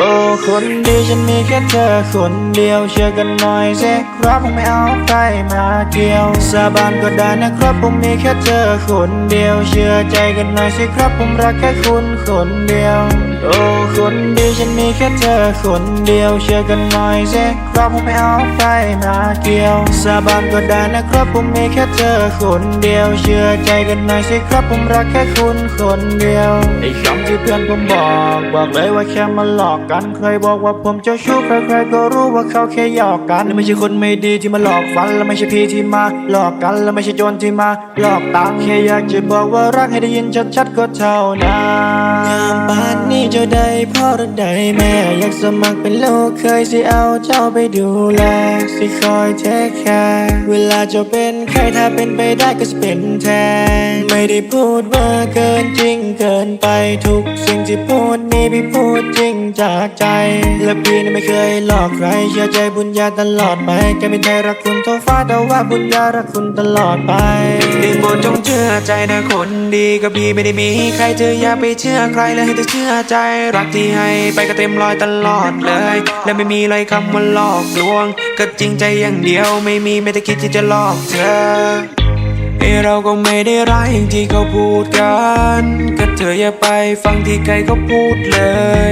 อ้คนดีฉันมีแค่เธอคนเดียวเชื่อกันหน่อยสิครับผมไม่เอาใครมาเกี่ยวสาบานก็ได้นะครับผมมีแค่เธอคนเดียว เชื่อใจกันหน่อยสิครับผมรักแค่คุณคนเดียวโอ้คนดีฉันมีแค่เธอคนเดียว เชื่อกันหน่อยสิครับผมไม่เอาใครมาเกี่ยวสาบานก็ได้นะครับผมมีแค่เธอคนเดียว เชื่อใจกันหน่อยสิครับผมรักแค่คุณคนเดียวไอ้คำ เพื่อนผมบอก บอกเลยว่าแค่มาหลอกกันใครบอกว่าผมเจ้าชู้ใครๆก็รู้ว่าเขาแค่หยอกกันและไม่ใช่คนไม่ดีที่มาหลอกฟันและไม่ใช่พี่ที่มาหลอกกันและไม่ใช่โจรที่มาหลอกตังแค่อยากจะบอกว่ารักให้ได้ยินชัดๆก็เท่านั้นงามปานนี้เจ้าได้พ่อหรือได้แม่ อยากสมัครเป็นลูกเคยสิเอาเจ้าไปดูแลสิคอยเทคแคร์เวลาเจ้าเป็นใครถ้าเป็นไปได้ก็จะเป็นแทน ไม่ได้พูดว่าเกินจริงเกินไปทุกสิ่งที่พูดนี่พี่พูดจริงจากใจ และพี่นี่ไม่เคยหลอกใครเชื่อใจบุญญาตลอดไปแค่ไม่ได้รักคุณเท่าฟ้าแต่ว่าบุญญารักคุณตลอดไปได้โปรดจงเชื่อใจนะคนดีกับพี่ไม่ได้มี ใครเธออย่าไปเชื่อใครเลยให้เธอเชื่อใจ รักที่ให้ไปก็เต็มรอยตลอดเลย และไม่มีเลยคำว่าหลอกลวง ก็จริงใจอย่างเดียวไม่มีไม่ได้คิดที่จะหลอกเธอ เราก็ไม่ได้ร้ายอย่างที่เขาพูดกันก็เธออย่าไปฟังที่ใครเขาพูดเล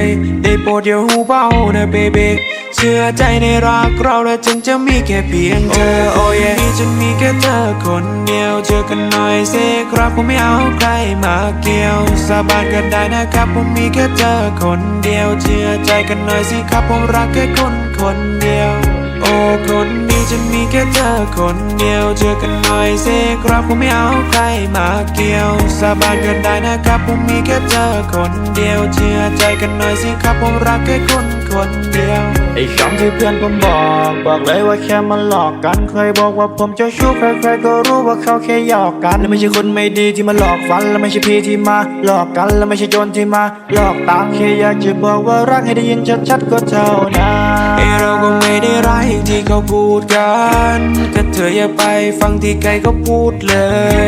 ย ได้โปรดอย่าหูเบานะเบบีเชื่อใจในรักเราและจึงจะมีแค่เพียงเธอโอ้ยมีฉันมีแค่เธอคนเดียวเจอกันหน่อยสิครับผมไม่เอาใครมาเกี่ยว สาบานกันได้นะครับผมมีแค่เธอคนเดียว เชื่อใจกันหน่อยสิครับผมรักแค่คนคนเดียว โอ้คนดี ฉันมีแค่เธอคนเดียวเจอกันหน่อยสิครับผมไม่เอาใครมาเกี่ยว สาบานกันได้นะครับผมมีแค่เธอคนเดียวเชื่อใจกันหน่อยสิครับผมรักแค่คนคนเดียวไอ้คำที่เพื่อนผมบอกบอกเลยว่าแค่มาหลอกกันใครบอกว่าผมเจ้าชู้ใครๆก็รู้ว่าเขาแค่หยอกกันและไม่ใช่คนไม่ดีที่มาหลอกฟันและไม่ใช่พี่ที่มาหลอกกันและไม่ใช่โจรที่มาหลอกตังค์แค่อยากจะบอกว่ารักให้ได้ยินชัดๆก็เท่านั้น เอเราก็ไม่ได้ร้ายอย่างที่เขาพูดกันก็เธออย่าไปฟังที่ใครเขาพูดเล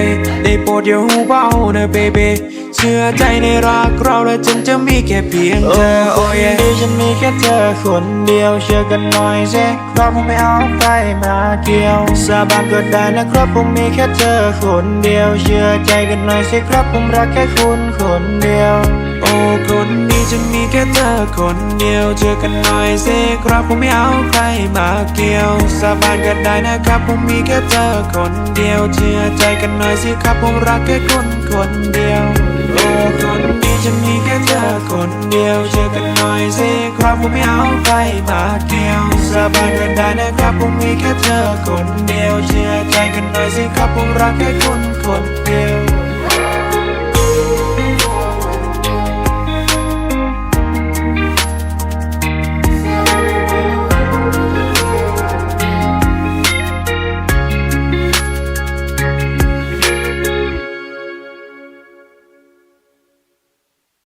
ย ได้โปรดอย่าหูเบานะเบบีเชื่อใจในรักเราและฉันจะมีแค่เพียงเธอโอ้ยดีฉันมีแค่เธอคนเดียวเชื่อกันหน่อยสิครับผมไม่เอาใครมาเกี่ยวสาบานก็ได้นะครับผมมีแค่เธอคนเดียวเชื่อใจกันหน่อยสิครับผมรักแค่คุณคนเดียวโอ้คนดีฉันมีแค่เธอคนเดียวเจอกันหน่อยสิครับผมไม่เอาใครมาเกี่ยวสาบานกันได้นะครับผมมีแค่เธอคนเดียวเชื่อใจกันหน่อยสิครับผมรักแค่คนคนเดียว โอ้คนดีฉันมีแค่เธอคนเดียวเจอกันหน่อยสิครับผมไม่เอาใครมาเกี่ยวสบายกันได้นะครับผมมีแค่เธอคนเดียวเชื่อใจกันหน่อยสิครับผมรักแค่คนคนเดียว